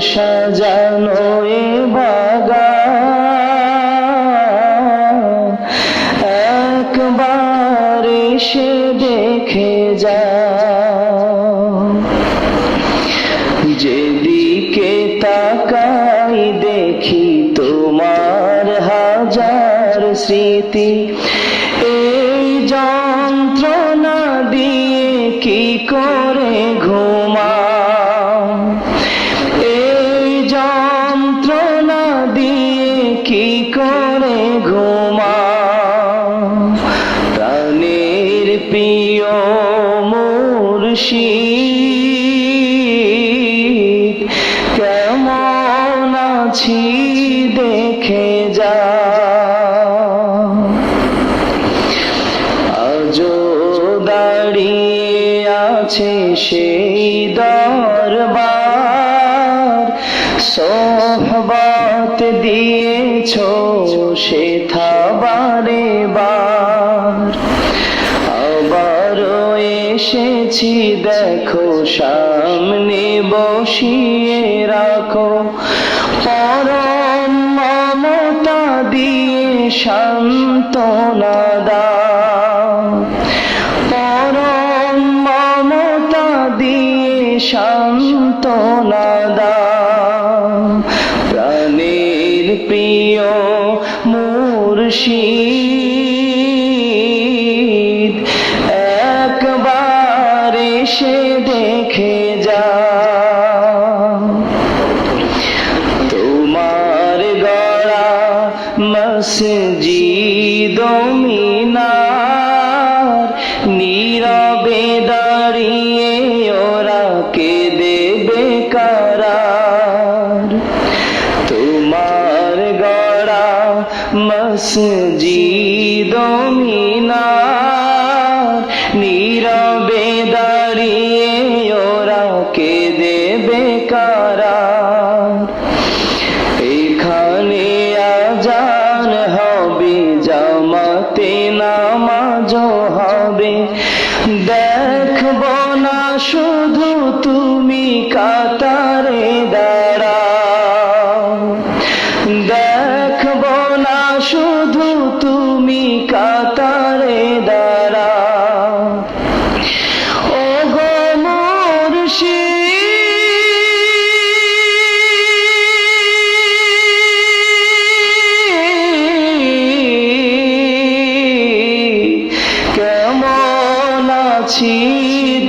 সাজানো এ বাগান। একবার সে দেখে যা যেদিকে তাকাই দেখি তোমার হাজার স্মৃতি। এই যন্ত্রণা দিয়ে কি করে ঘুমাও কি করে ঘুমাও প্রাণের প্রিয় মুর্শিদ কেমন আছি দেখে যা। আজও দাঁড়িয়ে আছে সেই সোহবত দিয়েছ সে থাবারে বার। আবারও এসেছি, দেখো, সামনে বসিয়ে রাখো। পরম মমতা দিয়ে সান্ত্বনা দাও। পরম মমতা দিয়ে সান্ত্বনা মুর্শিদ একবার এসে দেখে যা তোমার গড়া মসজিদ মিনার নীরবে মসজিদ মিনার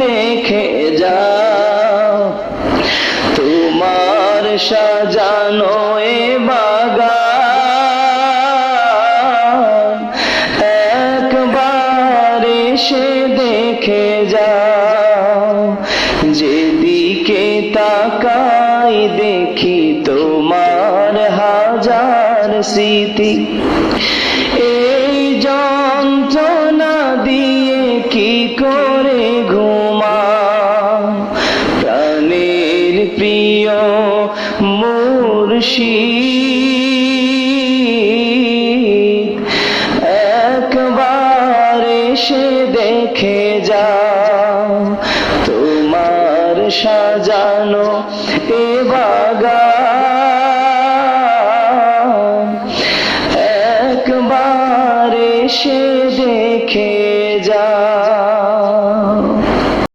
দেখে যা তোমার সাজানো এ বাগান, একবার এসে দেখে যাও। যেদিকে তাকাই দেখি তোমার হাজার স্মৃতি। এ মুর্শিদ একবার সে দেখে যা তোমার সাজা